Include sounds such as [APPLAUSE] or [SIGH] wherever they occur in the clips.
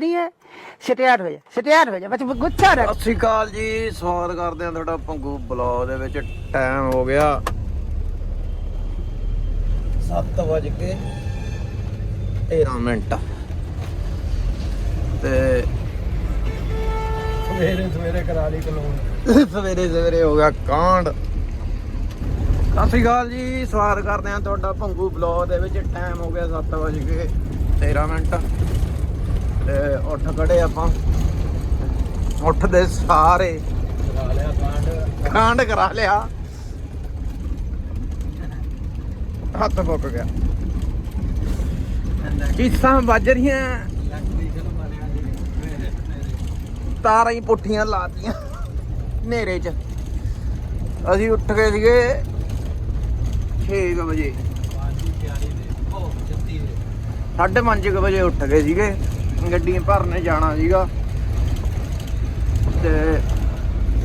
ਨਹੀਂ ਹੈ ਸਟਿਆਰ ਹੋ ਜਾ ਹੋ ਜਾ ਬਸ ਗੁੱਸਾ ਰੱਖ। ਸਤਿ ਸ਼੍ਰੀ ਅਕਾਲ ਜੀ ਸਵਾਗਤ ਕਰਦੇ ਹਾਂ ਤੁਹਾਡਾ ਪੰਗੂ ਬਲੌਗ ਦੇ ਵਿੱਚ ਟਾਈਮ ਹੋ ਗਿਆ। 7 ਵਜ ਕੇ 13 ਮਿੰਟ। ਤੇ ਸਵੇਰੇ ਸਵੇਰੇ ਕਰਾ ਲਈ ਕਲੋਨ ਸਵੇਰੇ ਸਵੇਰੇ ਹੋ ਗਿਆ ਕਾਂਡ। ਸਤਿ ਸ਼੍ਰੀ ਅਕਾਲ ਜੀ ਸਵਾਗਤ ਕਰਦੇ ਹਾਂ ਤੁਹਾਡਾ ਭੰਗੂ ਬਲੌਗ ਦੇ ਵਿੱਚ ਟਾਈਮ ਹੋ ਗਿਆ 7 ਵਜ ਕੇ 13 ਮਿੰਟ। ਉੱਠ ਖੜੇ ਆਪਾਂ। ਉੱਠਦੇ ਸਾਰੇ। ਕਰਾ ਲਿਆ ਕਾਂਡ ਕਾਂਡ ਕਰਾ ਲਿਆ। ਹੱਥ ਫੁੱਕ ਗਿਆ। ਚੀਸਾਂ ਵੱਜ ਰਹੀਆਂ। ਤਾਰਾਂ ਹੀ ਪੁੱਠੀਆਂ ਲਾਤੀਆਂ ਹਨੇਰੇ 'ਚ। ਅਸੀਂ ਉੱਠ ਗਏ ਸੀਗੇ 6 ਵਜੇ। 5:30 ਵਜੇ ਉੱਠ ਗਏ ਸੀਗੇ। ਗੱਡੀ ਭਰਨੇ ਜਾਣਾ ਸੀਗਾ। ਤੇ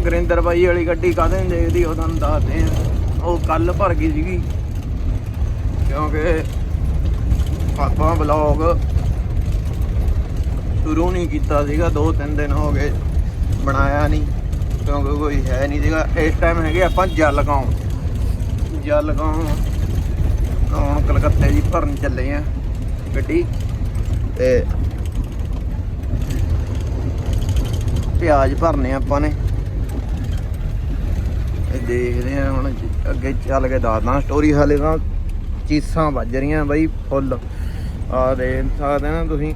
ਗੁਰਿੰਦਰ ਬਾਈ ਵਾਲੀ ਗੱਡੀ ਕਾਹਦੇ ਨਹੀਂ ਦੇਖਦੀ, ਉਹ ਤੁਹਾਨੂੰ ਦੱਸਦੇ ਆ। ਉਹ ਕੱਲ ਭਰ ਗਈ ਸੀਗੀ। ਕਿਉਂਕਿ ਆਪਾਂ ਬਲੌਗ ਸ਼ੁਰੂ ਨਹੀਂ ਕੀਤਾ ਸੀਗਾ, ਦੋ ਤਿੰਨ ਦਿਨ ਹੋ ਗਏ ਬਣਾਇਆ ਨਹੀਂ, ਕਿਉਂਕਿ ਕੋਈ ਹੈ ਨਹੀਂ ਸੀਗਾ। ਇਸ ਟਾਈਮ ਹੈਗੇ ਆਪਾਂ ਜਲਗਾਉਂ ਜਲਗਾਉਂ ਹੁਣ ਕਲਕੱਤੇ ਦੀ ਭਰਨ ਚੱਲੇ ਆ ਗੱਡੀ। ਤੇ ਪਿਆਜ਼ ਭਰਨੇ ਆਪਾਂ ਨੇ। ਇਹ ਦੇਖਦੇ ਆ ਹੁਣ ਜ- ਅੱਗੇ ਚੱਲ ਕੇ ਦੱਸਦਾ ਸਟੋਰੀ ਹਾਲੇ ਤਾਂ ਚੀਸਾਂ ਵੱਜ ਰਹੀਆਂ ਬਾਈ ਫੁੱਲ। ਆ ਦੇਖ ਸਕਦੇ ਨਾ ਤੁਸੀਂ।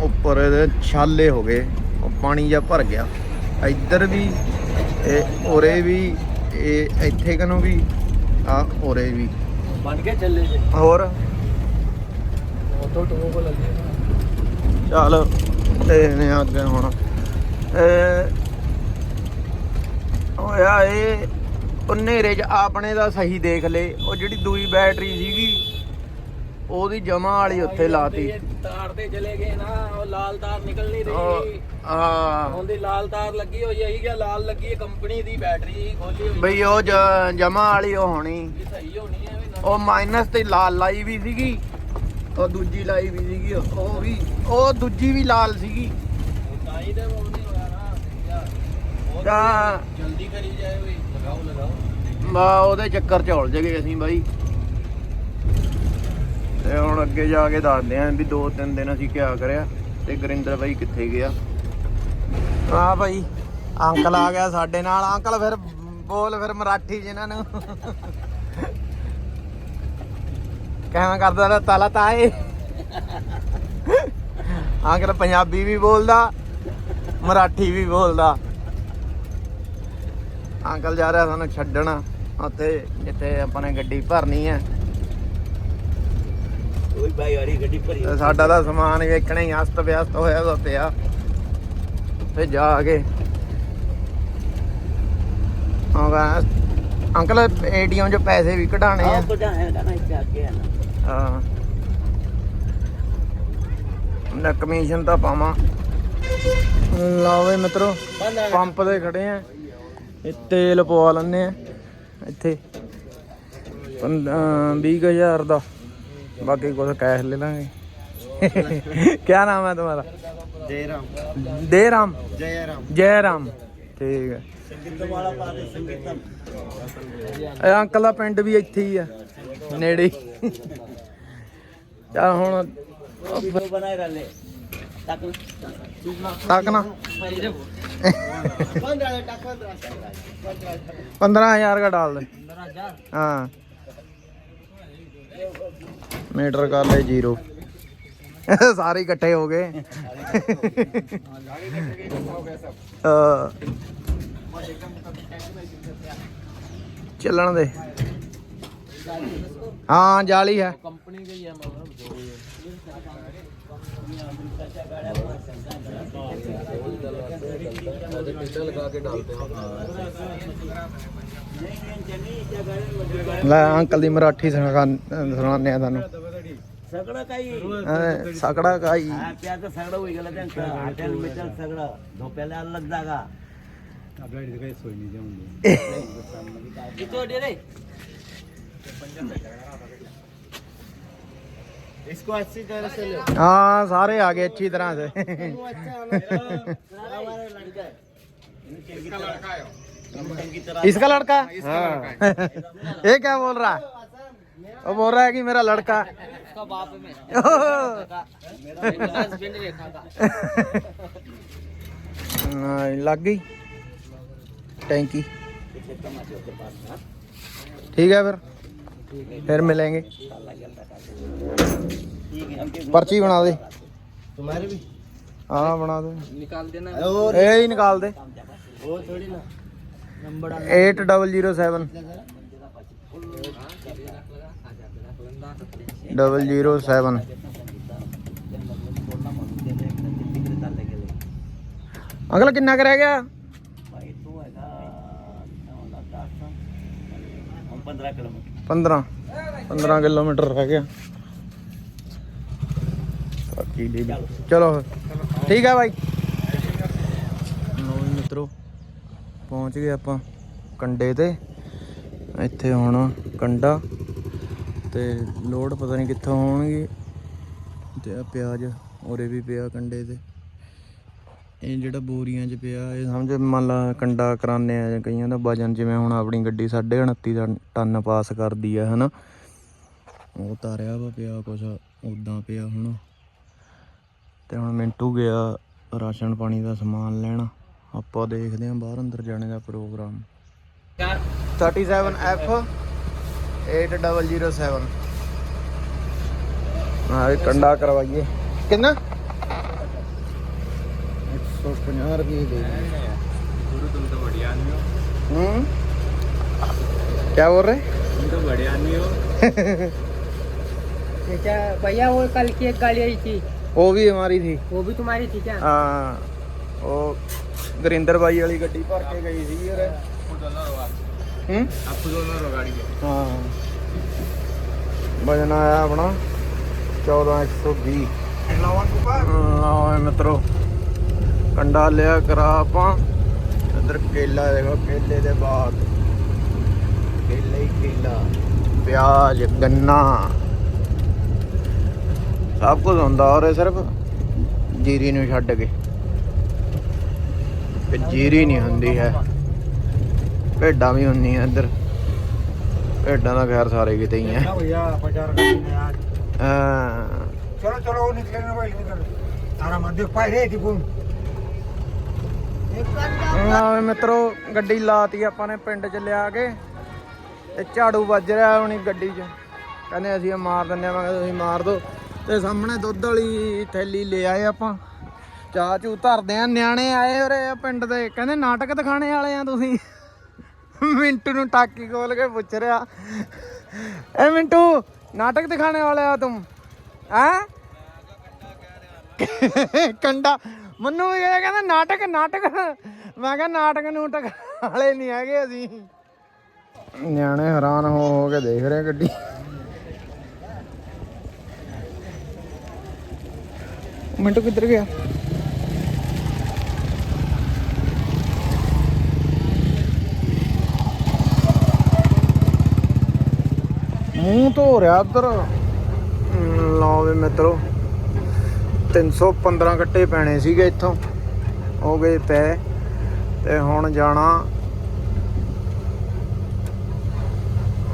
ਉੱਪਰ ਇਹਦੇ ਛਾਲੇ ਹੋ ਗਏ ਉਹ ਪਾਣੀ ਜਿਹਾ ਭਰ ਗਿਆ। ਇੱਧਰ ਵੀ ਇਹ ਉਰੇ ਵੀ ਇਹ ਇੱਥੇ ਕਨੂੰ ਵੀ ਆ ਉਰੇ ਵੀ। ਬਣ ਕੇ ਚੱਲੇ ਜੇ। ਹੋਰ? ਉਤੋਂ ਟੋਕ ਲੱਗੇ। ਚੱਲ। ਦੇਖਦੇ ਆ ਅੱਗੇ ਹੁਣ। ਇਹ ਹੋਇਆ ਇਹ ਹਨੇਰੇ 'ਚ ਆਪਣੇ ਦਾ ਸਹੀ ਦੇਖ ਲੇ। ਉਹ ਜਿਹੜੀ ਦੂਈ ਬੈਟਰੀ ਸੀਗੀ ਉਹਦੀ ਜਮਾ ਵਾਲੀ ਉੱਥੇ ਲਾਤੀ। ਤਾਰ ਤੇ ਚਲੇ ਗਏ ਨਾ ਉਹ ਲਾਲ ਤਾਰ ਨਿਕਲ ਨਹੀਂ ਰਹੀ। ਆ ਉਹਦੀ ਲਾਲ ਤਾਰ ਲੱਗੀ ਹੋਈ ਹੈ ਇਹ ਲਾਲ ਲੱਗੀ ਹੈ ਕੰਪਨੀ ਦੀ ਬੈਟਰੀ ਖੋਲੀ ਹੋਈ। ਬਈ ਉਹ ਜ- ਜਮਾ ਵਾਲੀ ਉਹ ਹੋਣੀ। ਸਹੀ ਹੈ ਉਹ ਮਾਈਨਸ ਤੇ ਲਾਲ ਲਾਈ ਵੀ ਸੀਗੀ। ਉਹ ਦੂਜੀ ਲਾਈ ਵੀ ਸੀਗੀ ਉਹ ਵੀ ਉਹ ਦੂਜੀ ਵੀ ਲਾਲ ਸੀਗੀ। ਤਾਂ ਹੀ ਤੇ ਉਹ ਨਹੀਂ ਹੋਇਆ ਨਾ ਯਾਰ ਬਹੁਤ ਤਾਂ ਜਲਦੀ ਕਰੀ ਜਾਏ ਵੀ ਲਗਾਓ ਲਗਾਓ। ਬਾ ਉਹਦੇ ਚੱਕਰ ਚ ਉਲਝ ਗਏ ਅਸੀਂ ਬਾਈ। ਤੇ ਹੁਣ ਅੱਗੇ ਜਾ ਕੇ ਦੱਸਦੇ ਆਂ ਵੀ ਦੋ ਤਿੰਨ ਦਿਨ ਅਸੀਂ ਕਿਆ ਕਰਿਆ ਤੇ ਗੁਰਿੰਦਰ ਬਾਈ ਕਿੱਥੇ ਗਿਆ? ਆ ਬਾਈ ਅੰਕਲ ਆ ਗਿਆ ਸਾਡੇ ਨਾਲ। ਅੰਕਲ ਫਿਰ ਬੋਲ ਫਿਰ ਮਰਾਠੀ ਇਹਨਾਂ ਨੂੰ। ਕਹਿਣਾ ਕਰਦਾ ਨਾ ਤਾਲਾ ਤਾਏ ਆ ਕਰ ਪੰਜਾਬੀ ਵੀ ਬੋਲਦਾ ਮਰਾਠੀ ਵੀ ਬੋਲਦਾ। ਅੰਕਲ ਜਾ ਰਿਹਾ ਸਾਨੂੰ ਛੱਡਣ ਉੱਥੇ ਜਿੱਥੇ ਆਪਾਂ ਨੇ ਗੱਡੀ ਭਰਨੀ ਹੈ। ਕੋਈ ਬਾਈ ਵਾਲੀ ਗੱਡੀ ਭਰੀ ਸਾਡਾ ਤਾਂ ਸਮਾਨ ਵੇਖਣਾ ਹੀ ਅਸਤ ਵਿਅਸਤ ਹੋਇਆ ਉੱਤੇ ਆ। ਤੇ ਜਾ ਕੇ। ਆਂਗਾ ਅੰਕਲ ਏਟੀਐਮ 'ਚੋਂ ਪੈਸੇ ਵੀ ਕਢਾਣੇ ਆ। ਕਢਾਣੇ ਕਢਾਣਾ ਇੱਥੇ ਆ ਕੇ ਆ ਹਾਂ। ਨਾ ਕਮਿਸ਼ਨ ਤਾਂ ਪਾਵਾਂ। ਲਾਵੇ ਮਿੱਤਰੋ ਪੰਪ ਦੇ ਖੜੇ ਆ। ਇਹ ਤੇਲ ਪਵਾ ਲੈਣੇ ਆ। ਇੱਥੇ 20000 ਦਾ। ਬਾਕੀ ਕੁਝ ਕੈਸ਼ ਲੈ ਲਾਂਗੇ। ਕੀ ਨਾਮ ਹੈ ਤੁਹਾਡਾ? ਜੈ ਰਾਮ ਜੈ ਰਾਮ ਜੈ ਰਾਮ ਜੈ ਰਾਮ ਠੀਕ ਹੈ। ਸੰਗੀਤਮ ਅੰਕਲ ਦਾ ਪਿੰਡ ਵੀ ਇੱਥੇ ਹੀ ਆ। ਨੇੜੇ ਚਾ ਹੁਣ वीडियो बनाए रहे तक ਤੱਕ ਨਾ पंद्रह टक पंद्रह 15000 का डाल दे पंद्रह हजार हाँ मीटर कर ले जीरो ਸਾਰੇ ਇਕੱਠੇ ਹੋ ਗਏ ਅਹ ਚੱਲਣ ਦੇ ਹਾਂ ਜਾਲੀ ਹੈ कंपनी का ही है मतलब ਲੈ ਅੰਕਲ ਦੀ ਮਰਾਠੀ ਸੁਣਾ ਸੁਣਾਉਂਦੇ ਆ ਤੁਹਾਨੂੰ सगळं काही ਅਹ ਸਕੜਾ ਕਾਈ त्याचं सगळं होई गेलं त्यांचं हॉटेल मिटल सगळं झोप्याला अलग जागा किती वाटे रे इसको अच्छी तरह से लो। हाँ सारे आ गए अच्छी तरह से। अच्छा है है इसका लड़का? हाँ। ये क्या बोल रहा है? वो बोल रहा है कि मेरा लड़का। उसका बाप है का हाँ, लग गई। टैंकी ठीक है फिर। फिर मिलेंगे पर्ची बना दे तुम्हारे भी हाँ बना दे निकाल देना ए ही निकाल दे वो थोड़ी ना number eight double zero seven double zero seven uncle ਕਿੰਨਾ ਕਰ ਗਿਆ ਭਾਈ ਤੂੰ ਹੈਗਾ 9 ਲੱਖ 8 ਹੁਣ 15 ਕਿਲੋਮੀਟਰ। ਕਿਲੋਮੀਟਰ ਰਹਿ ਗਿਆ। ਬਾਕੀ ਦੇ ਚਲੋ। ਫਿਰ। ਠੀਕ ਹੈ ਬਾਈ। ਲਓ ਮਿੱਤਰੋ ਪਹੁੰਚ ਗਏ ਆਪਾਂ ਕੰਡੇ ਤੇ। ਇੱਥੇ ਹੁਣ ਕੰਡਾ ਤੇ ਲੋਡ ਪਤਾ ਨਹੀਂ ਕਿੱਥੋਂ ਹੋਣਗੇ ਤੇ ਆ ਪਿਆਜ਼ ਉਰੇ ਵੀ ਪਿਆ ਕੰਡੇ ਤੇ। ਇਹ ਜਿਹੜਾ ਬੋਰੀਆਂ 'ਚ ਪਿਆ ਇਹ ਸਮਝ ਮੰਨ ਲਾ ਕੰਡਾ ਕਰਾਨੇ ਆ ਜਾਂ ਕਈਆਂ ਦਾ ਵਜਨ ਜਿਵੇਂ ਹੁਣ ਆਪਣੀ ਗੱਡੀ 29.5 ਦਾ ਟਨ ਪਾਸ ਕਰਦੀ ਆ ਹਨਾ? ਉਹ ਤਾਰਿਆ ਵਾ ਪਿਆ ਕੁਛ ਉਦਾਂ ਪਿਆ ਹੁਣ। ਤੇ ਹੁਣ ਮਿੰਟੂ ਗਿਆ ਰਾਸ਼ਨ ਪਾਣੀ ਦਾ ਸਮਾਨ ਲੈਣ। ਆਪਾਂ ਦੇਖਦੇ ਆਂ ਬਾਹਰ ਅੰਦਰ ਜਾਣੇ ਦਾ ਪ੍ਰੋਗਰਾਮ। 37F 8007 ਹਾਂ ਕੰਡਾ ਕਰਵਾਈਏ। ਕਿੰਨਾ? 150 ਰੁਪਏ ਦੇ ਗੁਰੂ ਤੁਮ ਤਾਂ ਬੜੀ ਆਦਮੀ ਹੋ ਹੂੰ क्या बोल रहे क्या भैया वो कल की एक गाड़ी आई थी वो भी हमारी थी वो भी तुम्हारी थी क्या ਹਾਂ ਉਹ ਗੁਰਿੰਦਰ ਬਾਈ ਵਾਲੀ ਗੱਡੀ ਭਰ ਕੇ ਗਈ ਸੀ ਯਾਰ ਹੂੰ ਆਪੂ ਦੋਨੋਂ ਗਾੜੀ ਹਾਂ ਵਜਨ ਆਇਆ ਆਪਣਾ 14120 ਲਓ ਇਹ ਮਿੱਤਰੋ ਕੰਡਾ ਲਿਆ ਕਰਾ ਆਪਾਂ। ਅੰਦਰ ਕੇਲਾ ਦੇਖੋ ਕੇਲੇ ਦੇ ਬਾਗ। ਕੇਲੇ ਹੀ ਕੇਲਾ। ਪਿਆਜ਼ ਗੰਨਾ। ਸਭ ਕੁਝ ਹੁੰਦਾ ਔਰ ਸਿਰਫ। ਜੀਰੀ ਨੂੰ ਛੱਡ ਕੇ। ਤੇ ਜੀਰੀ ਨਹੀਂ ਹੁੰਦੀ ਹੈ। ਭੇਡਾਂ ਵੀ ਹੁੰਦੀਆਂ ਇੱਧਰ। ਭੇਡਾਂ ਦਾ ਖੈਰ ਸਾਰੇ ਕਿਤੇ ਹੀ ਹੈ। ਹਾਂ ਚਲੋ ਚਲੋ ਨਿਕਲੇ ਨਾ ਭਾਈ ਨਿਕਲ ਤਾਰਾ ਮੱਦੇ ਪਾਈ ਰਹੀ ਥੀ ਕੋਣ दिखूं ਆਹ ਮਿੱਤਰੋ, ਗੱਡੀ ਲਾਤੀ ਆਪਾਂ ਨੇ ਪਿੰਡ ਚ ਲਿਆ ਕੇ ਤੇ ਝਾੜੂ ਵੱਜ ਰਿਹਾ ਹੁਣੀ ਗੱਡੀ 'ਚ। ਕਹਿੰਦੇ ਅਸੀਂ ਮਾਰ ਦਿੰਨੇ ਆ ਤੁਸੀਂ ਮਾਰ ਦਿਓ ਤੇ ਸਾਹਮਣੇ ਦੁੱਧ ਵਾਲੀ ਥੈਲੀ ਲੈ ਆਏ ਆਪਾਂ। ਚਾਹ ਚੂ ਧਰਦੇ ਆ, ਨਿਆਣੇ ਆਏ ਉਰੇ ਪਿੰਡ ਦੇ। ਕਹਿੰਦੇ ਨਾਟਕ ਦਿਖਾਣੇ ਵਾਲੇ ਆ ਤੁਸੀਂ। ਮਿੰਟੂ ਨੂੰ ਟਾਕੀ ਖੋਲ ਕੇ ਪੁੱਛ ਰਿਹਾ। ਏ ਮਿੰਟੂ, ਨਾਟਕ ਦਿਖਾਣੇ ਵਾਲੇ ਆ ਤੂੰ ਹੈ? ਕੰਡਾ ਮੰਨੂ ਵੀ ਇਹ ਕਹਿੰਦਾ ਨਾਟਕ ਨਾਟਕ। ਮੈਂ ਕਿਹਾ ਨਾਟਕ ਨੂਟਕ ਵਾਲੇ ਨਹੀਂ ਹੈਗੇ ਅਸੀਂ। ਨਿਆਣੇ ਹੈਰਾਨ ਹੋ ਹੋ ਕੇ ਦੇਖ ਰਹੇ ਗੱਡੀ। ਮਿੰਟੂ ਕਿੱਧਰ ਗਿਆ? ਮੂੰਹ ਧੋ ਰਿਹਾ ਉਧਰ। ਲਓ ਵੀ ਮਿੱਤਰੋ। 315 ਕੱਟੇ ਪੈਣੇ ਸੀਗੇ ਇੱਥੋਂ। ਹੋ ਗਏ ਪੈ ਤੇ ਹੁਣ ਜਾਣਾ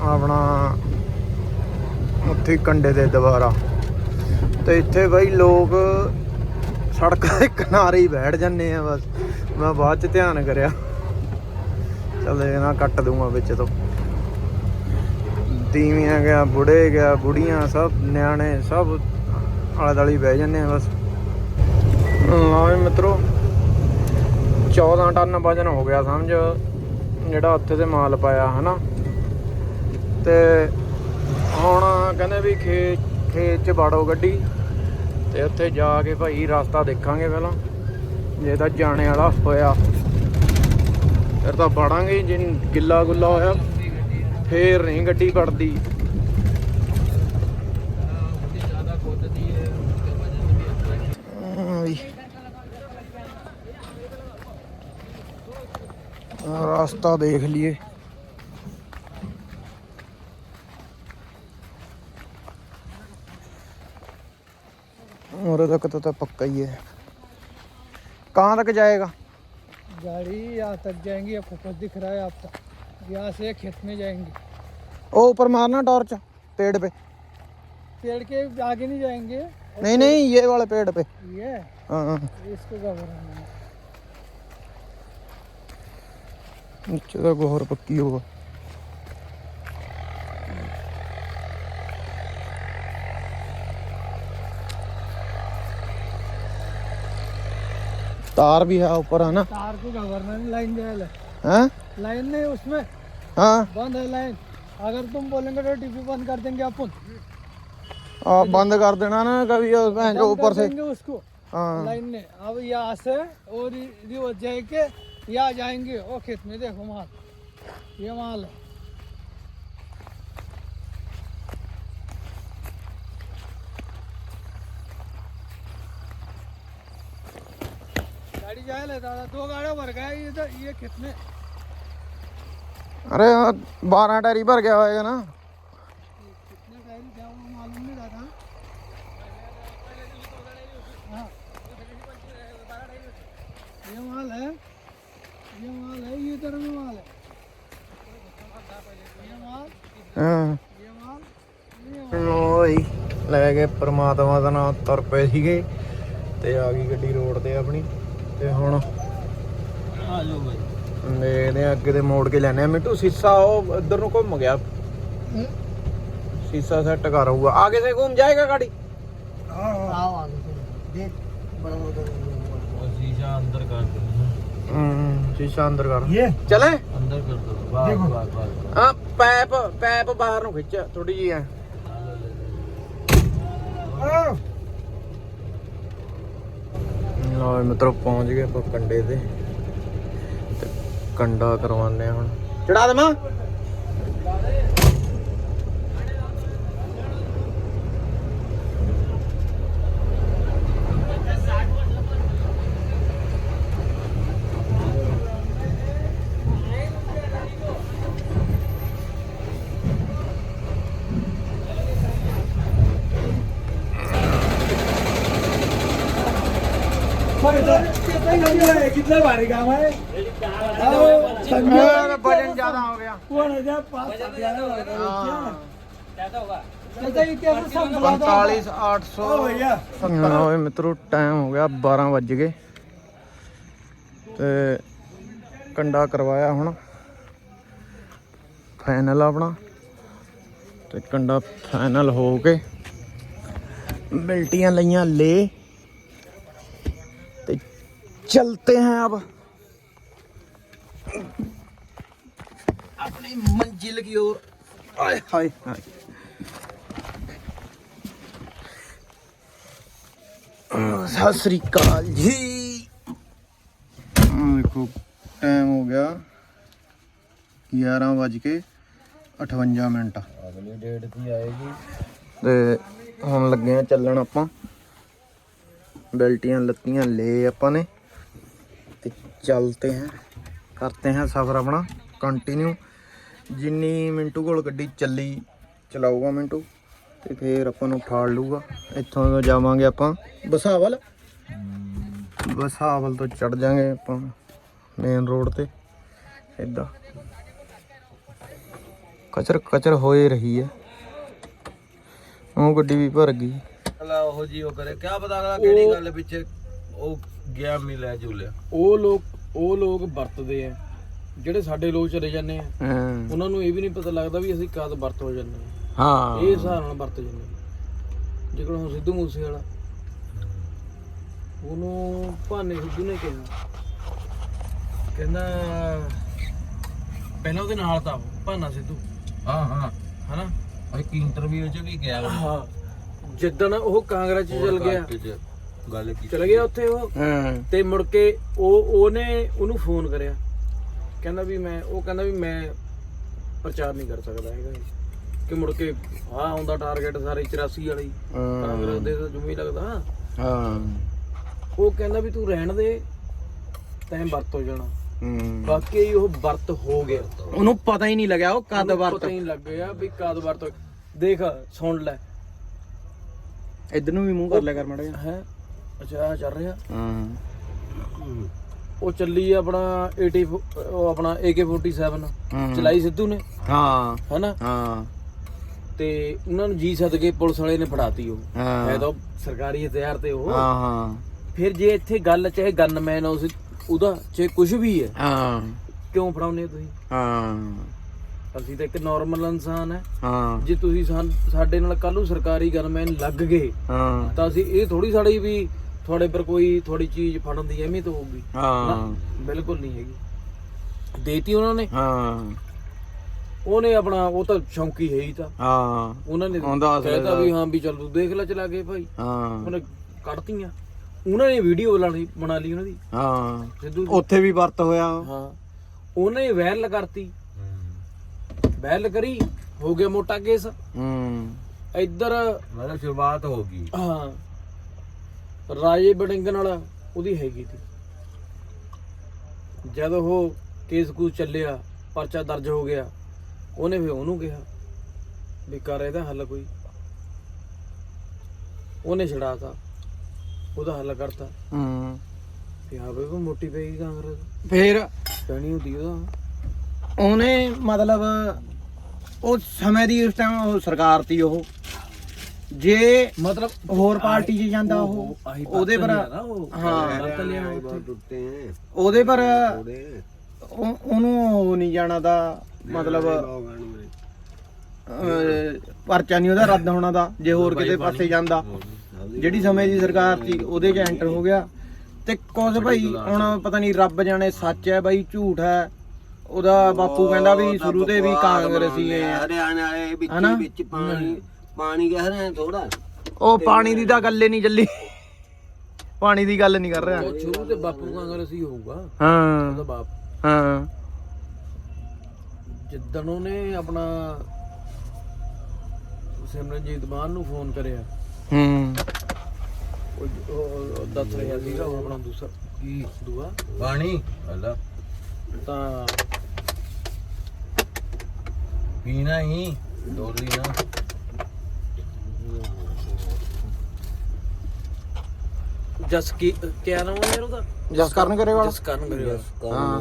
ਆਪਣਾ ਉੱਥੇ ਕੰਡੇ ਦੇ ਦੁਬਾਰਾ। ਤੇ ਇੱਥੇ ਬਈ ਲੋਕ ਸੜਕਾਂ ਦੇ ਕਿਨਾਰੇ ਹੀ ਬੈਠ ਜੰਨੇ ਆ ਬਸ। ਮੈਂ ਬਾਅਦ ਚ ਧਿਆਨ ਕਰਿਆ। ਚੱਲ ਇਹ ਕੱਟ ਦੂੰਗਾ ਵਿੱਚ ਤੋਂ। ਤੀਵੀਆਂ ਗਿਆ ਬੁੜੇ ਗਿਆ ਬੁੜੀਆਂ ਸਭ, ਨਿਆਣੇ ਸਭ ਆਲੇ ਦਾਲੀ ਬਹਿ ਜੰਨੇ ਆ ਬਸ। ਲਓ ਜੀ ਮਿੱਤਰੋ 14 ਟਨ ਵਜਨ ਹੋ ਗਿਆ ਸਮਝ, ਜਿਹੜਾ ਉੱਥੇ ਤੇ ਮਾਲ ਪਾਇਆ, ਹਨਾ? ਤੇ ਹੁਣ ਕਹਿੰਦੇ ਵੀ ਖੇਤ ਖੇਤ ਚ ਬਾੜੋ ਗੱਡੀ, ਤੇ ਉੱਥੇ ਜਾ ਕੇ ਭਾਈ ਰਸਤਾ ਦੇਖਾਂਗੇ ਪਹਿਲਾਂ। ਜੇ ਤਾਂ ਜਾਣੇ ਵਾਲਾ ਹੋਇਆ, ਫਿਰ ਤਾਂ ਬਾੜਾਂਗੇ ਜੇ ਗਿੱਲਾ ਗੁੱਲਾ ਹੋਇਆ, ਫੇਰ ਨਹੀਂ ਗੱਡੀ ਵੜਦੀ। रास्ता देख लिए। और तक तो, तो पक्का ही है। कहाँ तक जाएगा? गाड़ी यहाँ तक जाएँगी आपको कुछ दिख रहा है आप तक यहाँ से खेत में जाएँगे। ओ ऊपर मारना टॉर्च पेड़ पे। पेड़ के आगे नहीं जाएँगे? नहीं नहीं ये वाला पेड़ पे। ये? हाँ, हाँ। इसको नीचे तो गोहर पक्की होगा तार भी है ऊपर है ना? तार को नहीं लाइन जाए हैं? लाइन नहीं उसमें हाँ? बंद है लाइन अगर तुम बोलेंगे तो टीपी बंद कर देंगे अपन। आप बंद कर देना ना कभी ऊपर से। देंगे उसको। हाँ। लाइन ने अब यहाँ से और रिवर्स जाके यहाँ जाएँगे। वो खेत में देखो माल। ये माल है। गाड़ी जाए दादा। दो भर गए ये तो ये खेत में। अरे बारह टायरी भर गया होएगा ना। कितने टायर क्या वो मालूम नहीं दादा। हाँ। ये माल है। ये माल है ये इधर में माल है ये माल ਹਾਂ ये माल ये माल ਲੋਈ ਲੈ ਕੇ ਪ੍ਰਮਾਤਮਾ ਦਾ ਨਾਮ ਤੁਰ ਪਏ ਸੀਗੇ ਤੇ ਆ ਗਈ ਗੱਡੀ ਰੋਡ ਤੇ ਆਪਣੀ ਤੇ ਹੁਣ ਦੇਖਦੇ ਆ ਅੱਗੇ ਤੇ ਮੋੜ ਕੇ ਲੈਣੇ ਆ ਮਿੱਟੂ ਸੀਸਾ ਉਹ ਇੱਧਰ ਨੂੰ ਘੁੰਮ ਗਿਆ ਸੀਸਾ ਸੈੱਟ ਕਰ ਆਊਗਾ ਆਗੇ ਸੇ ਘੁੰਮ ਜਾਏਗਾ गाड़ी आओ आगे चलो। देख बड़ा बड़ा शीशा अंदर कर दो ਹੂੰ ਸੀਸਾ ਅੰਦਰ ਕਰ ये ਚਲੇ अंदर कर दो बस बस बस ਹਾਂ ਪੈਪ ਪੈਪ ਬਾਹਰ ਨੂੰ ਖਿੱਚ ਥੋੜੀ ਜੀ ਆ ਲਓ ਮਿੱਤਰੋ ਪਹੁੰਚ ਗਏ ਆਪਾਂ ਕੰਡੇ ਤੇ ਤੇ ਕੰਡਾ ਕਰਵਾਉਂਦੇ ਆ ਹੁਣ ਚੜਾ ਦੇਵਾਂ कितना भारी काम है ਵਜਨ ਜ਼ਿਆਦਾ ਹੋ ਗਿਆ वन हजार पाँच चलता ही क्या संभला 45 800 ਓਏ ਮਿੱਤਰੋ ਟਾਈਮ ਹੋ ਗਿਆ 12 ਵੱਜ ਗਏ ਤੇ ਕੰਡਾ ਕਰਵਾਇਆ ਹੁਣ ਫਾਈਨਲ ਆਪਣਾ ਤੇ ਕੰਡਾ ਫਾਈਨਲ ਹੋ ਕੇ ਬਿਲਟੀਆਂ ਲਈਆਂ ਲੈ ਤੇ ਚਲਤੇ हैं अब अपनी मंजिल की ओर आए हाय हाय ਸਤਿ ਸ੍ਰੀ ਅਕਾਲ ਜੀ ਆਹ ਦੇਖੋ ਟਾਈਮ ਹੋ ਗਿਆ 11 ਵੱਜ ਕੇ 58 ਮਿੰਟ अगली डेट की आएगी ਤੇ ਹੁਣ ਲੱਗੇ ਆ ਚੱਲਣ ਆਪਾਂ ਬੈਲਟੀਆਂ ਲੱਤੀਆਂ ਲੈ ਆਪਾਂ ਨੇ ਤੇ ਚੱਲਤੇ हैं करते हैं ਸਫ਼ਰ ਆਪਣਾ ਕੰਟੀਨਿਊ ਜਿੰਨੀ ਮਿੰਟੂ ਕੋਲ ਗੱਡੀ ਚੱਲੀ ਚਲਾਊਗਾ ਮਿੰਟੂ ਤੇ ਫੇਰ ਆਪਾਂ ਨੂੰ ਠਾਲ ਲੂਗਾ ਇੱਥੋਂ ਜਾਵਾਂਗੇ ਆਪਾਂ ਬਸਾਵਲ ਬਸਾਵਲ ਤੋਂ ਚੜ ਜਾਾਂਗੇ ਆਪਾਂ ਮੇਨ ਰੋਡ ਤੇ ਇਦਾਂ ਕਚਰ ਕਚਰ ਹੋਏ ਰਹੀ ਹੈ ਉਹ ਗੱਡੀ ਵੀ ਭਰ ਗਈ ਅਗਲਾ ਉਹ ਜੀ ਉਹ ਕਰੇ ਕਿਆ ਪਤਾ ਅਗਲਾ ਕਿਹੜੀ ਗੱਲ ਪਿੱਛੇ ਉਹ ਗਿਆ ਮਿਲਿਆ ਜੁਲਿਆ ਉਹ ਲੋਕ ਉਹ ਲੋਕ ਵਰਤਦੇ ਆ ਜਿਹੜੇ ਸਾਡੇ ਲੋਕ ਚਲੇ ਜਾਂਦੇ ਆ ਹਾਂ। ਉਹਨਾਂ ਨੂੰ ਇਹ ਵੀ ਨਹੀਂ ਪਤਾ ਲੱਗਦਾ ਵੀ ਅਸੀਂ ਕਦ ਵਰਤ ਹੋ ਜਾਂਦੇ ਆ। ਹਾਂ। ਇਹ ਹਿਸਾਬ ਨਾਲ ਵਰਤ ਜਾਂਦੇ ਆ। ਜਿਹੜਾ ਹੁਣ ਸਿੱਧੂ ਮੂਸੇ ਵਾਲਾ ਉਹਨੂੰ ਭਾਨੇ ਸਿੱਧੂ ਨੇ ਕਿਹਾ ਕਹਿੰਦਾ ਪਹਿਲਾਂ ਉਹਦੇ ਨਾਲ ਤਾਂ ਭਾਨਾ ਸਿੱਧੂ। ਹਾਂ ਹਾਂ। ਹਨਾ? ਇੱਕ ਇੰਟਰਵਿਊ ਚ ਵੀ ਗਿਆ ਉਹ ਹਾਂ। ਜਿੱਦਣ ਉਹ ਕਾਂਗਰਸ ਚ ਚਲ ਗਿਆ ਗੱਲ ਕੀਤੀ ਚਲ ਗਿਆ ਉੱਥੇ ਉਹ? ਹਾਂ। ਤੇ ਮੁੜ ਕੇ ਉਹ ਉਹਨੇ ਉਹਨੂੰ ਫੋਨ ਕਰਿਆ। ਕਹਿੰਦਾ ਵੀ ਮੈਂ ਉਹ ਕਹਿੰਦਾ ਵੀ ਮੈਂ ਪ੍ਰਚਾਰ ਨਹੀਂ ਕਰ ਸਕਦਾ ਹੈਗਾ ਜੀ। ਕਿ ਮੁੜ ਕੇ ਆ ਆਉਂਦਾ ਟਾਰਗੇਟ ਸਾਰੇ 84 ਵਾਲੀ ਕਾਂਗਰਸ ਦੇ ਤਾਂ ਜੁਮੀ ਲੱਗਦਾ। ਹਾਂ। ਉਹ ਕਹਿੰਦਾ ਵੀ ਤੂੰ ਰਹਿਣ ਦੇ ਤੈਂ ਵਰਤ ਹੋ ਜਾਣਾ। ਹੂੰ। ਬਾਕੀ ਉਹ ਵਰਤ ਹੋ ਗਿਆ। ਉਹਨੂੰ ਪਤਾ ਹੀ ਨਹੀਂ ਲੱਗਿਆ ਉਹ ਕਦ ਵਰਤ। ਪਤਾ ਹੀ ਨਹੀਂ ਲੱਗ ਗਿਆ ਵੀ ਕਦ ਵਰਤ। ਦੇਖ ਸੁਣ ਲੈ। ਇਧਰ ਨੂੰ ਵੀ ਮੂੰਹ ਕਰ ਲਿਆ ਕਰ ਮੜਾ ਹੈ? ਅੱਛਾ ਆਹ ਚੱਲ ਰਿਹਾ। ਹਾਂ। ਉਹ ਚੱਲੀ ਆਪਣਾ 80 ਫੋ- ਉਹ ਆਪਣਾ AK47 ਹਮ। ਚਲਾਈ ਸਿੱਧੂ ਨੇ। ਹਾਂ। ਹਨਾ? ਹਾਂ। ਤੇ ਉਹਨਾਂ ਨੂੰ ਜੀ ਸਦਕੇ ਪੁਲਿਸ ਵਾਲੇ ਨੇ ਫੜਾਤੀ ਉਹ। ਹਾਂ। ਹੈ ਤਾਂ ਸਰਕਾਰੀ ਹਥਿਆਰ ਤੇ ਉਹ। ਹਾਂ ਹਾਂ। ਫਿਰ ਜੇ ਇੱਥੇ ਗੱਲ ਚਾਹੇ ਗਨਮੈਨ ਉਸ ਉਹਦਾ ਚਾਹੇ ਕੁਝ ਵੀ ਹੈ ਹਾਂ। ਕਿਉਂ ਫੜਾਉਨੇ ਤੁਸੀਂ? ਹਾਂ। ਅਸੀਂ ਤਾਂ ਇੱਕ ਨਾਰਮਲ ਇਨਸਾਨ ਹੈ ਹਾਂ। ਜੇ ਤੁਸੀਂ ਸਾਨ- ਸਾਡੇ ਨਾਲ ਕੱਲ ਨੂੰ ਸਰਕਾਰੀ ਗਨਮੈਨ ਲੱਗ ਗਏ ਹਾਂ। ਤਾਂ ਅਸੀਂ ਇਹ ਥੋੜੀ ਸਾਡੀ ਵੀ ਤੁਹਾਡੇ ਪਰ ਕੋਈ ਥੋੜੀ ਚੀਜ਼ ਫੜਨ ਦੀ ਅਹਿਮੀਅਤ ਹੋਊਗੀ। ਹਾਂ। ਬਿਲਕੁਲ ਨਹੀਂ ਹੈਗੀ। ਦੇਤੀ ਉਹਨਾਂ ਨੇ। ਹਾਂ। ਉਹਨੇ ਆਪਣਾ ਉਹ ਤਾਂ ਸ਼ੌਂਕੀ ਹੈ ਹੀ ਤਾਂ। ਹਾਂ। ਉਹਨਾਂ ਨੇ ਕਹਿਤਾ ਵੀ ਹਾਂ ਵੀ ਚੱਲ ਤੂੰ ਦੇਖ ਲੈ ਚਲਾ ਕੇ ਭਾਈ। ਹਾਂ। ਉਹਨੇ ਕੱਢਤੀਆਂ। ਉਹਨਾਂ ਨੇ ਵੀਡੀਓ ਬਣਾ ਲਈ ਉਹਨਾਂ ਦੀ। ਹਾਂ। ਸਿੱਧੂ ਉੱਥੇ ਵੀ ਵਰਤ ਹੋਇਆ ਹਾਂ। ਉਹਨੇ ਵੈਲ ਕਰਤੀ। ਵੈਲ ਕਰੀ। ਹੋ ਗਿਆ ਮੋਟਾ ਕੇਸ। ਹੂੰ। ਇੱਧਰ ਮਤਲਬ ਸ਼ੁਰੂਆਤ ਹੋ ਗਈ। ਹਾਂ। ਰਾਜੇ ਬੜਿੰਗ ਨਾਲ ਉਹਦੀ ਹੈਗੀ ਸੀ। ਜਦ ਉਹ ਕੇਸ ਕੂ ਚੱਲਿਆ ਪਰਚਾ ਦਰਜ ਹੋ ਗਿਆ ਉਹਨੇ ਫਿਰ ਉਹਨੂੰ ਕਿਹਾ ਵੀ ਕਰ ਇਹਦਾ ਹੱਲ ਕੋਈ। ਉਹਨੇ ਛੜਾਤਾ ਉਹਦਾ ਹੱਲ ਕਰਤਾ। ਹੂੰ। ਵੀ ਹਾਂ ਬਈ ਉਹ ਮੋਟੀ ਪਈ ਕਾਂਗਰਸ। ਫੇਰ? ਪੈਣੀ ਹੁੰਦੀ ਉਹਦਾ। ਉਹਨੇ ਮਤਲਬ ਉਹ ਸਮੇਂ ਦੀ ਉਸ ਟਾਈਮ ਉਹ ਸਰਕਾਰ ਤੀ ਉਹ। ਜੇ ਮਤਲਬ ਹੋਰ ਪਾਰਟੀ 'ਚ ਜਾਂਦਾ ਉਹ ਉਹਦੇ ਪਰ ਹਾਂ। ਬਾਤ ਲਿਆ ਉੱਥੇ। ਟੁੱਟੇ ਹੈ ਉਹਦੇ ਪਰ ਉਹਦੇ ਉਹ- ਉਹਨੂੰ ਉਹ ਨਹੀਂ ਜਾਣਾ ਦਾ ਮਤਲਬ ਅਹ, ਪਰਚਾ ਨਹੀਂ ਉਹਦਾ ਰੱਦ ਹੋਣਾ ਦਾ ਜੇ ਹੋਰ ਕਿਤੇ ਪਾਸੇ ਜਾਂਦਾ। ਜਿਹੜੀ ਸਮੇਂ ਦੀ ਸਰਕਾਰ ਸੀ ਉਹਦੇ 'ਚ ਐਂਟਰ ਹੋ ਗਿਆ। ਤੇ ਕੁਝ ਭਾਈ ਹੁਣ ਪਤਾ ਨਹੀਂ ਰੱਬ ਜਾਣੇ ਸੱਚ ਹੈ ਬਾਈ ਝੂਠ ਹੈ। ਉਹਦਾ ਬਾਪੂ ਕਹਿੰਦਾ ਵੀ ਸ਼ੁਰੂ ਤੇ ਵੀ ਕਾਂਗਰਸੀ ਹੈ। ਹਰਿਆਣਾ ਵਾਲੇ ਵਿੱਚ ਹਨਾ? ਵਿੱਚ ਪਾਣੀ ਪਾਣੀ ਕਹਿ ਰਹੇ ਥੋੜਾ ਉਹ ਪਾਣੀ ਦੀ ਤਾਂ ਗੱਲ ਨਹੀਂ ਚੱਲੀ। ਪਾਣੀ ਦੀ ਗੱਲ ਨਹੀਂ ਕਰ ਰਿਹਾ। ਉਹ ਸ਼ੁਰੂ ਤੇ ਬਾਪੂ ਕਾਂਗਰਸ ਹੀ ਹੋਊਗਾ ਹਾਂ। ਉਹਦਾ ਬਾਪ। ਹਾਂ। ਜਿੱਦਣ ਉਹਨੇ ਆਪਣਾ ਸਿਮਰਨਜੀਤ ਮਾਨ ਨੂੰ ਫੋਨ ਕਰਿਆ ਹੂੰ। ਉਹ ਉਹ ਦੱਸ ਰਿਹਾ ਸੀਗਾ ਉਹ ਆਪਣਾ ਦੂਸਰਾ ਕੀ ਦੂਆ? ਪਾਣੀ ਹਲਾ ਤਾਂ ਪੀਣਾ ਹੀ ਡੋਲੀ ਨਾ ਜਸ ਕੀ ਕਿਆ ਨਾਮ ਹੈ ਯਾਰ ਉਹਦਾ? ਜਸ ਕਰਨ ਕਰੇ ਵਾਲਾ ਜਸ ਕਰਨ ਹਾਂ।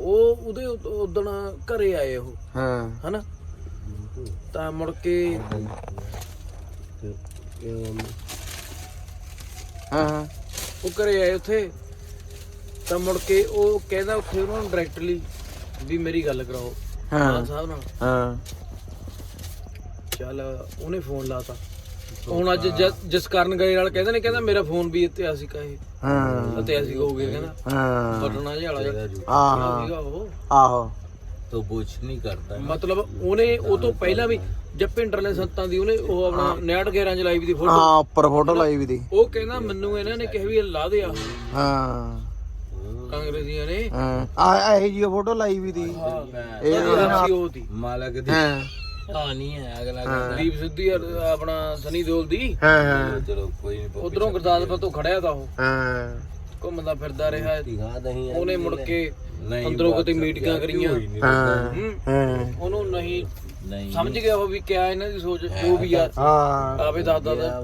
ਉਹ ਉਹਦੇ ਉਦਣ ਘਰੇ ਆਏ ਉਹ। ਹਾਂ। ਹਨਾ? ਤਾਂ ਮੁੜ ਕੇ ਹਾਂ ਉਹ ਘਰੇ ਆਏ ਉੱਥੇ। ਤਾਂ ਮੁੜ ਕੇ ਉਹ ਕਹਿੰਦਾ ਉੱਥੇ ਉਹਨਾਂ ਨੂੰ ਡਾਇਰੈਕਟਲੀ ਵੀ ਮੇਰੀ ਗੱਲ ਕਰਾਓ। ਹਾਂ। ਸਾਹਿਬ ਨਾਲ। ਹਾਂ। ਚੱਲ ਉਹਨੇ ਫੋਨ ਲਾਤਾ। ਹੁਣ ਅੱਜ ਜ- ਜਿਸ ਕਾਰਨ ਗਏ ਨਾਲ ਕਹਿੰਦੇ ਨੇ ਕਹਿੰਦਾ ਮੇਰਾ ਫੋਨ ਵੀ ਇਤਿਹਾਸਿਕ ਆ ਇਹ ਹਾਂ। ਇਤਿਹਾਸਿਕ ਹੋ ਗਿਆ ਕਹਿੰਦਾ। ਹਾਂ। ਬਟਨਾ ਜਿਹਾ ਵਾਲਾ ਜਿਹੜਾ ਆਹ। ਸੀਗਾ ਉਹ। ਆਹੋ। ਤੋ ਬੁੱਝ ਨਹੀਂ ਕਰਦਾ ਮਤਲਬ ਉਹਨੇ ਉਹ ਤੋਂ ਪਹਿਲਾਂ ਵੀ ਜੱਪਿੰਡਰ ਨੇ ਸੰਤਾਂ ਦੀ ਉਹਨੇ ਉਹ ਆਪਣਾ ਨੈਟ ਗੇਰਾਂ ਚ ਲਾਈ ਵੀ ਦੀ ਫੋਟੋ। ਹਾਂ ਉੱਪਰ ਫੋਟੋ ਲਾਈ ਵੀ ਦੀ। ਉਹ ਕਹਿੰਦਾ ਮੈਨੂੰ ਇਹਨਾਂ ਨੇ ਕਿਹਾ ਵੀ ਇਹ ਲਾ ਦੇ ਆ। ਹਾਂ। ਕਾਂਗਰਸੀਆਂ ਨੇ। ਹਾਂ। ਆ ਇਹ ਜੀ ਫੋਟੋ ਲਾਈ ਵੀ ਦੀ। ਇਹ ਸੀ ਉਹ ਦੀ। ਮਾਲਕ ਦੀ। ਹਾਂ। ਕਹਾਣੀ ਹੈ ਅਗਲਾ ਕਹਿੰਦਾ। ਦੀਪ ਸਿੱਧੀ ਔਰ ਆਪਣਾ ਸਨੀ ਦਿਓਲ ਦੀ। ਹਾਂ ਹਾਂ। ਚਲੋ ਕੋਈ ਨਹੀਂ ਉਧਰੋਂ ਗੁਰਦਾਸਪੁਰ ਤੋਂ ਖੜਿਆ ਤਾ ਉਹ। ਹਾਂ। ਘੁੰਮਦਾ ਫਿਰਦਾ ਰਿਹਾ। ਦਿਖਾ ਦਹੀਂ ਉਹਨੇ ਮੁੜ ਕੇ ਨਹੀਂ ਅੰਦਰੋਂ ਕਿਤੇ ਮੀਟਿੰਗਾਂ ਕਰੀਆਂ। ਹਾਂ। ਹੂੰ। ਹਾਂ। ਉਹਨੂੰ ਨਹੀਂ ਨਹੀਂ। ਸਮਝ ਗਿਆ ਉਹ ਵੀ ਕਿਆ ਇਹਨਾਂ ਦੀ ਸੋਚ ਜੋ ਵੀ ਆ ਹਾਂ। ਆਵੇ ਦੱਸਦਾ ਤਾਂ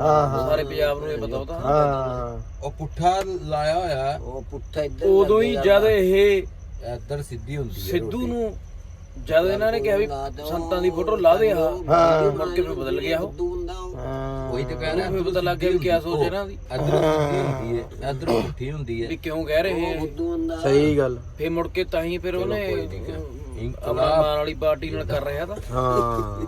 ਸਾਰੇ ਪੰਜਾਬ ਨੂੰ ਇਹ ਪਤਾ ਉਹਦਾ ਹਾਂ। ਉਹ ਪੁੱਠਾ ਲਾਇਆ ਹੋਇਆ। ਉਹ ਪੁੱਠਾ ਇੱਧਰ ਉਦੋਂ ਹੀ ਜਦ ਇਹ ਇੱਧਰ ਸਿੱਧੀ ਹੁੰਦੀ ਹੈ ਸਿੱਧੂ ਨੂੰ ਜਦ ਇਹਨਾਂ ਨੇ ਕਿਹਾ ਵੀ ਸੰਤਾਂ ਦੀ ਫੋਟੋ ਲਾ ਦੇ ਆ ਹਾਂ। ਮੁੜ ਕੇ ਫਿਰ ਬਦਲ ਗਿਆ ਉਹ। ਹਾਂ। ਕੋਈ ਤੇ ਕਹਿ ਫਿਰ ਪਤਾ ਲੱਗ ਗਿਆ ਵੀ ਕਿਆ ਸੋਚ ਇਹਨਾਂ ਦੀ। ਇੱਧਰ ਸਿੱਧੀ ਹੁੰਦੀ ਹੈ ਇੱਧਰ ਪੁੱਠੀ ਹੁੰਦੀ ਹੈ ਵੀ ਕਿਉਂ ਕਹਿ ਰਹੇ ਆ ਸਹੀ ਗੱਲ। ਫਿਰ ਮੁੜ ਕੇ ਤਾਂ ਹੀ ਫਿਰ ਉਹਨੇ ਮਾਨ ਵਾਲੀ ਪਾਰਟੀ ਨਾਲ ਕਰ ਰਿਹਾ ਤਾਂ। ਹਾਂ।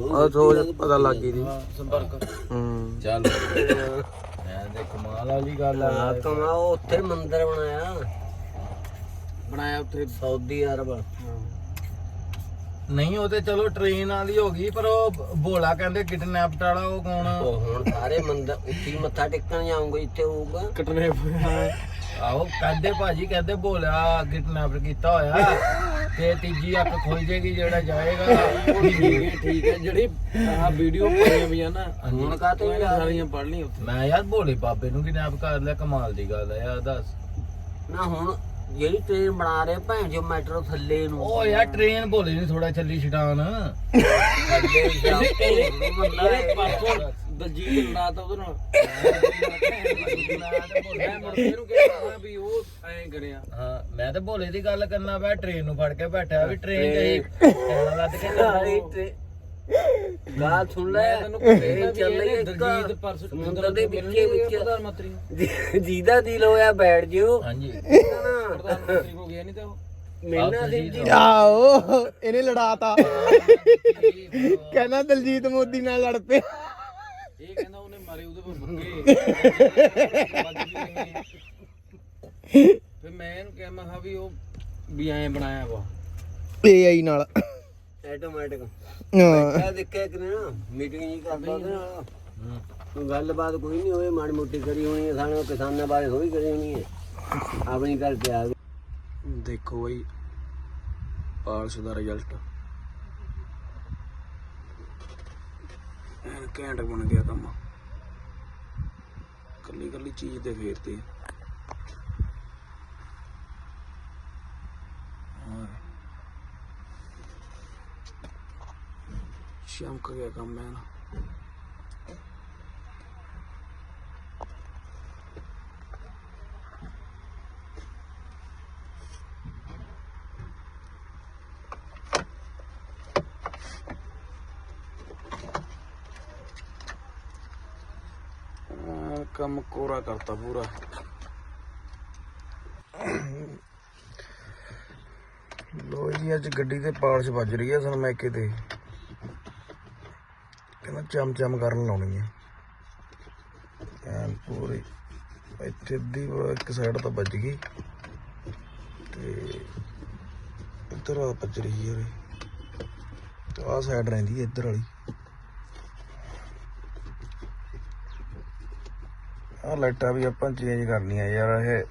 ਉਹ ਸੋਚ ਪਤਾ ਲੱਗ ਗਈ ਦੀ। ਹਾਂ ਸੰਪਰਕ। ਹੂੰ। ਚੱਲ। ਮੈਂ ਤੇ ਕਮਾਲ ਵਾਲੀ ਗੱਲ ਆ। ਤਾਂ ਉਹ ਉੱਥੇ ਮੰਦਿਰ ਬਣਾਇਆ। ਬਣਾਇਆ ਉੱਥੇ ਸਾਊਦੀ ਅਰਬ। ਨਹੀਂ ਉਹ ਤੇ ਚਲੋ ਟ੍ਰੇਨ ਵਾਲੀ ਹੋ ਗਈ ਪਰ ਉਹ ਭੋਲਾ ਕਹਿੰਦੇ ਕਿਡਨੈਪਡ ਵਾਲਾ ਉਹ ਕੌਣ? ਉਹ ਹੁਣ ਸਾਰੇ ਮੰਦਿਰ ਹੀ ਮੱਥਾ ਟੇਕਣ ਜਾਉਂਗੇ ਇੱਥੇ ਹੋਊਗਾ। ਕਟਨੇ ਆਹੋ ਕਹਿੰਦੇ ਭਾਜੀ ਕਹਿੰਦੇ ਭੋਲਾ ਕਿਡਨੈਪ ਕੀਤਾ ਹੋਇਆ। ਤੇ ਤੀਜੀ ਅੱਖ ਖੁੱਲ ਜੇਗੀ ਜਿਹੜਾ ਜਾਏਗਾ। ਠੀਕ ਹੈ ਠੀਕ ਹੈ ਜਿਹੜੀ ਆਹ ਵੀਡੀਓ ਪਾਈਆਂ ਵੀ ਆ ਨਾ ਹੁਣ ਕਾ ਤੂੰ ਸਾਰੀਆਂ ਪੜ ਲਈ ਉੱਥੇ। ਮੈਂ ਯਾਰ ਭੋਲੇ ਬਾਬੇ ਨੂੰ ਕਿਡਨੈਪ ਕਰ ਲਿਆ ਕਮਾਲ ਦੀ ਗੱਲ ਹੈ ਯਾਰ ਦੱਸ। ਨਾ ਹੁਣ ਜਿਹੜੀ ਟ੍ਰੇਨ ਬਣਾ ਰਹੇ ਭੈਣ ਜੋ ਮੈਟਰੋ ਥੱਲੇ ਨੂੰ। ਉਹ ਯਾਰ ਟ੍ਰੇਨ ਭੋਲੇ ਨਹੀਂ ਥੋੜਾ ਚੱਲੀ ਛਡਾਨ ਥੱਲੇ ਜਾ ਇਹਦੇ ਪਾਸੋਂ ਦਲਜੀਤ ਲੜਾਤਾ ਉਹਦੇ ਨਾਲ। ਮੈਂ ਮੁੜ ਕੇ ਇਹਨੂੰ ਕਿਹਾ ਵੀ ਉਹ ਐਂ ਕਰਿਆ। ਹਾਂ ਮੈਂ ਤਾਂ ਭੋਲੇ ਦੀ ਗੱਲ ਕਰਨਾ ਪਿਆ ਟ੍ਰੇਨ ਨੂੰ ਫੜ ਕੇ ਬੈਠਾ ਵੀ ਟ੍ਰੇਨ ਟ੍ਰੇਨ ਲੱਦ ਕੇ ਟ੍ਰੇਨ ਗੱਲ ਸੁਣ ਲੈ। ਵੀ ਚੱਲ ਇੱਕ ਦਲਜੀਤ ਪਰਸ ਸਮੁੰਦਰ ਦੇ ਵਿੱਚੇ ਵਿੱਚ ਪ੍ਰਧਾਨ ਮੰਤਰੀ ਨੂੰ ਜਿਹਦਾ ਦਿਲ ਹੋਇਆ ਬੈਠ ਜਿਓ। ਹਾਂਜੀ। ਪ੍ਰਧਾਨ ਮੰਤਰੀ ਕੋ ਗਿਆ ਨਹੀਂ ਤਾਂ ਉਹ। ਸੀ ਜੀ। ਆਓ ਇਹਨੇ ਲੜਾਤਾ। ਕਹਿੰਦਾ ਦਲਜੀਤ ਮੋਦੀ ਨਾਲ ਲੜ ਪਿਆ ਇਹ ਕਹਿੰਦਾ ਉਹਨੇ ਮਾਰੇ ਉਹਦੇ ਪਰ। [LAUGHS] ਫਿਰ ਮੈਂ ਇਹਨੂੰ ਕਿਹਾ ਮੈਂ ਕਿਹਾ ਵੀ ਉਹ ਵੀ ਐਂ ਬਣਾਇਆ ਵਾ। ਏਆਈ ਨਾਲ। ਆਟੋਮੈਟਿਕ ਹਾਂ। ਦੇਖਿਆ ਕਿ ਨਾ ਮੀਟਿੰਗ ਨਹੀਂ ਕਰਦਾ ਉਹਦੇ ਨਾਲ। ਕੋਈ ਗੱਲਬਾਤ ਕੋਈ ਨਹੀਂ ਹੋਈ ਮਾੜੀ ਮੋਟੀ ਕਰੀ ਹੋਣੀ ਹੈ ਸਾਨੂੰ ਕਿਸਾਨਾਂ ਬਾਰੇ ਥੋੜੀ ਕਰੀ ਹੋਣੀ ਹੈ ਆਪਣੀ ਕਰਕੇ ਆ ਗਏ ਦੇਖੋ ਬਈ ਪਾਲਸ ਦਾ ਰਿਜ਼ਲਟ ਐਨ ਘੈਂਟ ਬਣ ਗਿਆ ਕੰਮ। ਕੱਲੀ ਕੱਲੀ ਚੀਜ਼ ਤੇ ਫੇਰਤੀ। ਚਮਕ ਗਿਆ ਕੰਮ ਐਨ ਐਨ ਕੰਮ ਕੋਰਾ ਕਰਤਾ ਪੂਰਾ। ਲੋ ਜੀ, ਅੱਜ ਗੱਡੀ ਤੇ ਪਾਲਿਸ਼ ਵੱਜ ਰਹੀ ਹੈ ਸਨਮੈਕੇ ਤੇ। ਚਮ ਚਮ ਕਰਨ ਲਾਉਣੀ ਹੈ ਐਨ ਪੂਰੀ ਇੱਥੇ ਦੀ ਇੱਕ ਸਾਈਡ ਤਾਂ ਵੱਜ ਗਈ। ਤੇ ਇੱਧਰ ਆ ਵੱਜ ਰਹੀ ਹੈ ਤੇ ਆਹ ਸਾਈਡ ਰਹਿੰਦੀ ਹੈ ਇੱਧਰ ਵਾਲੀ। ਆਹ ਲਾਈਟਾਂ ਵੀ ਆਪਾਂ ਚੇਂਜ ਕਰਨੀਆਂ ਯਾਰ ਇਹ।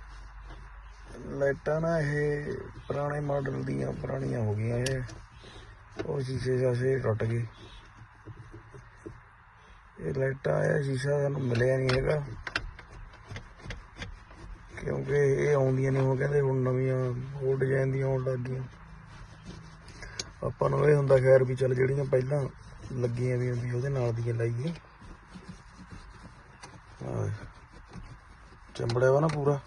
ਲਾਈਟਾਂ ਨਾ ਇਹ ਪੁਰਾਣੇ ਮਾਡਲ ਦੀਆਂ, ਪੁਰਾਣੀਆਂ ਹੋ ਗਈਆਂ ਇਹ। ਉਹ ਸ਼ੀਸ਼ੇ ਸ਼ਾਸ਼ੇ ਟੁੱਟ ਗਏ। ਇਹ ਲਾਈਟਾਂ ਆਇਆ, ਸ਼ੀਸ਼ਾ ਸਾਨੂੰ ਮਿਲਿਆ ਨਹੀਂ ਹੈਗਾ। ਕਿਉਂਕਿ ਇਹ ਆਉਂਦੀਆਂ ਨਹੀਂ, ਉਹ ਕਹਿੰਦੇ ਹੁਣ ਨਵੀਆਂ ਹੋਰ ਡਿਜ਼ਾਈਨ ਦੀਆਂ ਆਉਣ ਲੱਗ ਗਈਆਂ। ਆਪਾਂ ਨੂੰ ਇਹ ਹੁੰਦਾ ਖੈਰ ਵੀ ਚੱਲ ਜਿਹੜੀਆਂ ਪਹਿਲਾਂ ਲੱਗੀਆਂ ਵੀ ਹੁੰਦੀਆਂ, ਉਹਦੇ ਨਾਲ ਦੀਆਂ ਲਾਈਏ। ਆਹ, ਚੰਬੜਿਆ ਵਾ ਨਾ ਪੂਰਾ।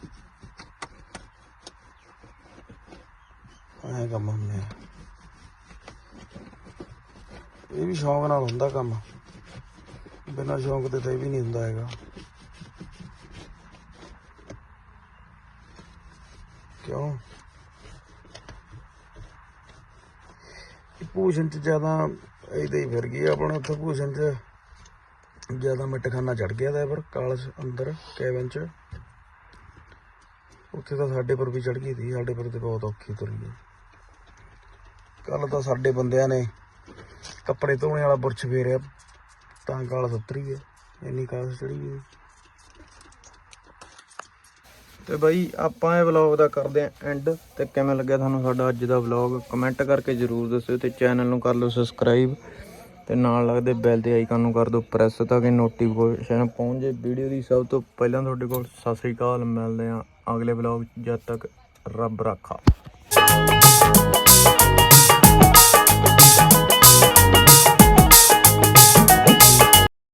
ਐ ਕੰਮ ਹੁੰਦੇ ਆ। ਇਹ ਵੀ ਸ਼ੌਂਕ ਨਾਲ ਹੁੰਦਾ ਕੰਮ। ਬਿਨਾਂ ਸ਼ੌਂਕ ਦੇ ਤਾਂ ਇਹ ਵੀ ਨਹੀਂ ਹੁੰਦਾ ਹੈਗਾ। ਕਿਉਂ? ਭੂਸ਼ਣ ਚ ਜ਼ਿਆਦਾ ਇਹਦੇ ਹੀ ਫਿਰ ਗਈ ਆਪਣਾ ਉੱਥੇ ਭੂਸ਼ਣ ਚ। ਜ਼ਿਆਦਾ ਮਿੱਟਖਾਨਾ ਚੜ ਗਿਆ ਦਾ ਪਰ ਕਾਲਸ ਅੰਦਰ, ਕੈਬਨ ਚ। ਉੱਥੇ ਤਾਂ ਸਾਡੇ ਪਰ ਵੀ ਚੜ ਗਈ ਸੀ, ਸਾਡੇ ਪਰ ਤੇ ਬਹੁਤ ਔਖੀ ਤੁਰੀ ਹੈ ਕੱਲ ਤਾਂ ਸਾਡੇ ਬੰਦਿਆਂ ਨੇ ਕੱਪੜੇ ਧੋਣੇ ਵਾਲਾ ਬੁਰਸ਼ ਫੇਰਿਆ। ਤਾਂ ਕਾਲਸ ਉਤਰੀ ਹੈ ਇੰਨੀ ਕਾਲਸ ਚੜੀ ਗਈ ਤੇ ਬਾਈ, ਆਪਾਂ ਇਹ ਵਲੌਗ ਦਾ ਕਰਦੇ ਆਂ ਐਂਡ ਤੇ ਕਿਵੇਂ ਲੱਗਿਆ ਤੁਹਾਨੂੰ ਸਾਡਾ ਅੱਜ ਦਾ ਵਲੌਗ ਕਮੈਂਟ ਕਰਕੇ ਜਰੂਰ ਦੱਸਿਓ ਤੇ ਚੈਨਲ ਨੂੰ ਕਰ ਲਓ ਸਬਸਕ੍ਰਾਈਬ ਤੇ ਨਾਲ ਲੱਗਦੇ ਬੈਲ ਦੇ ਆਈਕਨ ਨੂੰ ਕਰ ਦਿਓ ਪ੍ਰੈਸ ਤਾਂ ਕਿ ਨੋਟੀਫਿਕੇਸ਼ਨ ਪਹੁੰਚ ਜੇ ਵੀਡੀਓ ਦੀ ਸਭ ਤੋਂ ਪਹਿਲਾਂ ਤੁਹਾਡੇ ਕੋਲ ਸਤਿ ਸ੍ਰੀ ਅਕਾਲ, ਮਿਲਦੇ ਆਂ ਅਗਲੇ ਵਲੌਗ ਜਦ ਤੱਕ ਰੱਬ ਰਾਖਾ।